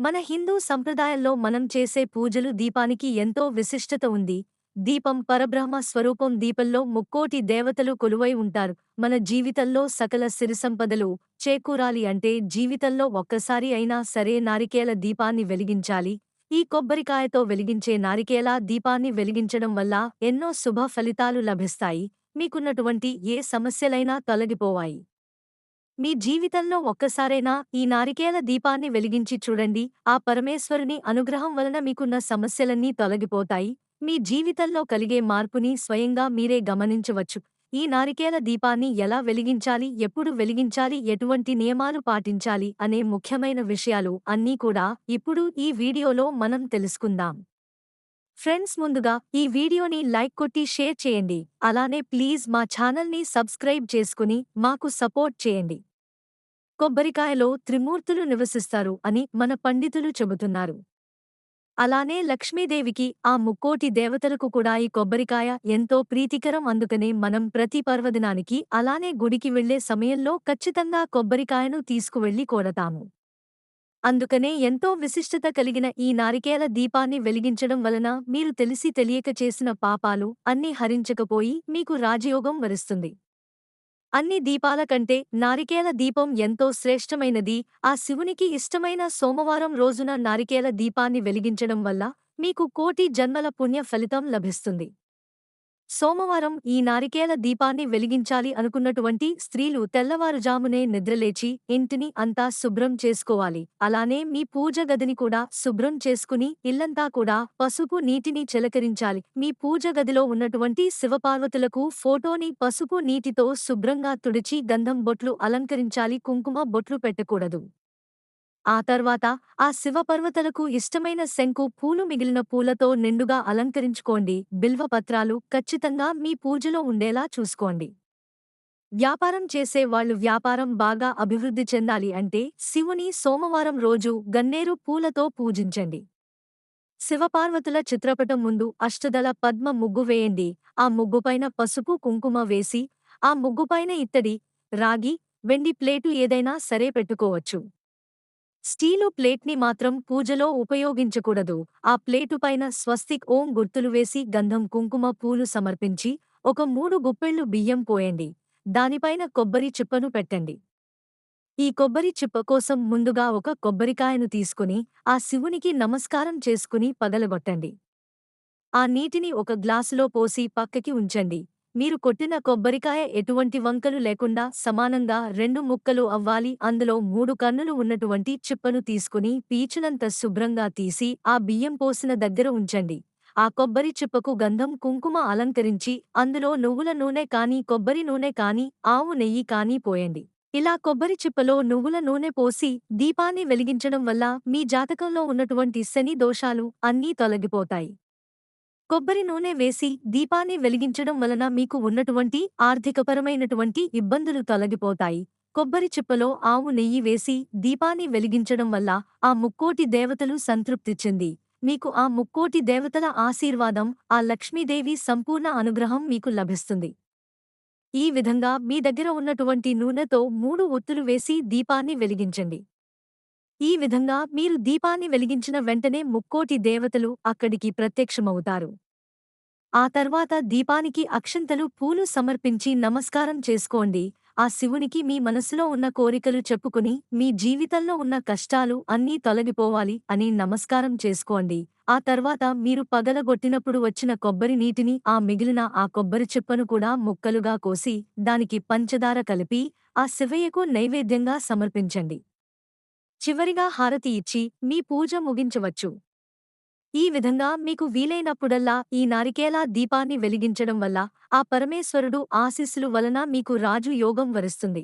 మన హిందూ సంప్రదాయంలో మనం చేసే పూజలు దీపానికి ఎంతో విశిష్టత ఉంది. దీపం పరబ్రహ్మ స్వరూపం దీపంలో ముక్కోటి దేవతలు కొలువై ఉంటారు. మన జీవితంలో సకల సిరిసంపదలు చేకూరాలి అంటే జీవితంలో ఒక్కసారి అయినా సరే నారికేల దీపాన్ని వెలిగించాలి. ఈ కొబ్బరికాయతో వెలిగించే నారికేల దీపాన్ని వెలిగించడం వల్ల ఎన్నో శుభ ఫలితాలు లభిస్తాయి. మీకున్నటువంటి ఏ సమస్యలైనా తొలగిపోవాయి. మీ జీవితంలో ఒక్కసారైనా ఈ నారికేల దీపాన్ని వెలిగించి చూడండి. ఆ పరమేశ్వరుని అనుగ్రహం వలన మీకున్న సమస్యలన్నీ తొలగిపోతాయి. మీ జీవితంలో కలిగే మార్పుని స్వయంగా మీరే గమనించవచ్చు. ఈ నారికేల దీపాన్ని ఎలా వెలిగించాలి ఎప్పుడు వెలిగించాలి ఎటువంటి నియమాలు పాటించాలి అనే ముఖ్యమైన విషయాలు అన్నీ కూడా ఇప్పుడు ఈ వీడియోలో మనం తెలుసుకుందాం. ఫ్రెండ్స్ ముందుగా ఈ వీడియోని లైక్ కొట్టి షేర్ చేయండి. అలానే ప్లీజ్ మా ఛానల్ని సబ్స్క్రైబ్ చేసుకుని మాకు సపోర్ట్ చేయండి. కొబ్బరికాయలో త్రిమూర్తులు నివసిస్తారు అని మన పండితులు చెబుతున్నారు. అలానే లక్ష్మీదేవికి ఆ ముక్కోటి దేవతలకు కూడా ఈ కొబ్బరికాయ ఎంతో ప్రీతికరం అందుకనే మనం ప్రతి పర్వదినానికి అలానే గుడికి వెళ్ళే సమయంలో ఖచ్చితంగా కొబ్బరికాయను తీసుకువెళ్ళి కోరతాము అందుకనే ఎంతో విశిష్టత కలిగిన ఈ నారికేల దీపాన్ని వెలిగించడం వలన మీరు తెలిసి తెలియక చేసిన పాపాలు అన్నీ హరించకపోయి మీకు రాజయోగం వరిస్తుంది. అన్ని దీపాల కంటే నారికేల దీపం ఎంతో శ్రేష్టమైనది. ఆ శివునికి ఇష్టమైన సోమవారం రోజున నారికేల దీపాన్ని వెలిగించడం వల్ల మీకు కోటి జన్మల పుణ్య ఫలితం లభిస్తుంది. సోమవారం ఈ నారికేల దీపాన్ని వెలిగించాలి అనుకున్నటువంటి స్త్రీలు తెల్లవారుజామునే నిద్రలేచి ఇంటిని అంతా శుభ్రం చేసుకోవాలి. అలానే మీ పూజ గదిని కూడా శుభ్రం చేసుకుని ఇల్లంతా కూడా పసుపు నీటిని చిలకరించాలి. మీ పూజ గదిలో ఉన్నటువంటి శివపార్వతులకు ఫోటోని పసుపు నీటితో శుభ్రంగా తుడిచి గంధం బొట్లు అలంకరించాలి. కుంకుమ బొట్లు పెట్టకూడదు. ఆ తర్వాత ఆ శివపర్వతలకు ఇష్టమైన శంకు పూలు మిగిలిన పూలతో నిండుగా అలంకరించుకోండి. బిల్వపత్రాలు ఖచ్చితంగా మీ పూజలో ఉండేలా చూసుకోండి. వ్యాపారం చేసే వాళ్ళు వ్యాపారం బాగా అభివృద్ధి చెందాలి అంటే శివుని సోమవారం రోజు గన్నేరు పూలతో పూజించండి. శివపార్వతుల చిత్రపటం ముందు అష్టదల పద్మ ముగ్గు వేయండి. ఆ ముగ్గుపైన పసుపు కుంకుమ వేసి ఆ ముగ్గుపైన ఇత్తడి రాగి వెండి ప్లేటు ఏదైనా సరే పెట్టుకోవచ్చు. స్టీలు ప్లేట్ని మాత్రం పూజలో ఉపయోగించకూడదు. ఆ ప్లేటుపైన స్వస్తిక్ ఓం గుర్తులు వేసి గంధం కుంకుమ పూలు సమర్పించి ఒక మూడు గుప్పెళ్ళు బియ్యం పోయండి. దానిపైన కొబ్బరి చిప్పను పెట్టండి. ఈ కొబ్బరి చిప్ప కోసం ముందుగా ఒక కొబ్బరికాయను తీసుకుని ఆ శివునికి నమస్కారం చేసుకుని పగలగొట్టండి. ఆ నీటిని ఒక గ్లాసులో పోసి పక్కకి ఉంచండి. మీరు కొట్టిన కొబ్బరికాయ ఎటువంటి వంకలు లేకుండా సమానంగా రెండు ముక్కలు అవ్వాలి. అందులో మూడు కన్నులు ఉన్నటువంటి చిప్పను తీసుకుని పీచునంత శుభ్రంగా తీసి ఆ బియ్యం పోసిన దగ్గర ఉంచండి. ఆ కొబ్బరి చిప్పకు గంధం కుంకుమ అలంకరించి అందులో నువ్వుల నూనె కానీ కొబ్బరి నూనె కాని ఆవు నెయ్యి కానీ పోయండి. ఇలా కొబ్బరి చిప్పలో నువ్వుల నూనె పోసి దీపాన్ని వెలిగించడం వల్ల మీ జాతకంలో ఉన్నటువంటి శని దోషాలు అన్నీ తొలగిపోతాయి. కొబ్బరి నూనె వేసి దీపాన్ని వెలిగించడం వలన మీకు ఉన్నటువంటి ఆర్థికపరమైనటువంటి ఇబ్బందులు తొలగిపోతాయి. కొబ్బరి చిప్పలో ఆవు నెయ్యి వేసి దీపాన్ని వెలిగించడం వల్ల ఆ ముక్కోటి దేవతలు సంతృప్తి చెంది. మీకు ఆ ముక్కోటి దేవతల ఆశీర్వాదం ఆ లక్ష్మీదేవి సంపూర్ణ అనుగ్రహం మీకు లభిస్తుంది. ఈ విధంగా మీ దగ్గర ఉన్నటువంటి నూనెతో మూడు ఒత్తులు వేసి దీపాన్ని వెలిగించండి. ఈ విధంగా మీరు దీపాన్ని వెలిగించిన వెంటనే ముక్కోటి దేవతలు అక్కడికి ప్రత్యక్షమవుతారు. ఆ తర్వాత దీపానికి అక్షంతలు పూలు సమర్పించి నమస్కారం చేసుకోండి. ఆ శివునికి మీ మనసులో ఉన్న కోరికలు చెప్పుకుని మీ జీవితంలో ఉన్న కష్టాలు అన్నీ తొలగిపోవాలి అని నమస్కారం చేసుకోండి. ఆ తర్వాత మీరు పగలగొట్టినప్పుడు వచ్చిన కొబ్బరి నీటిని ఆ మిగిలిన ఆ కొబ్బరి చిప్పను కూడా ముక్కలుగా కోసి దానికి పంచదార కలిపి ఆ శివయ్యకు నైవేద్యంగా సమర్పించండి. చివరిగా హారతి ఇచ్చి మీ పూజ ముగించవచ్చు. ఈ విధంగా మీకు వీలైనప్పుడల్లా ఈ నారికేలా దీపాన్ని వెలిగించడం వల్ల ఆ పరమేశ్వరుడు ఆశీస్సులు వలన మీకు రాజు యోగం వరుస్తుంది.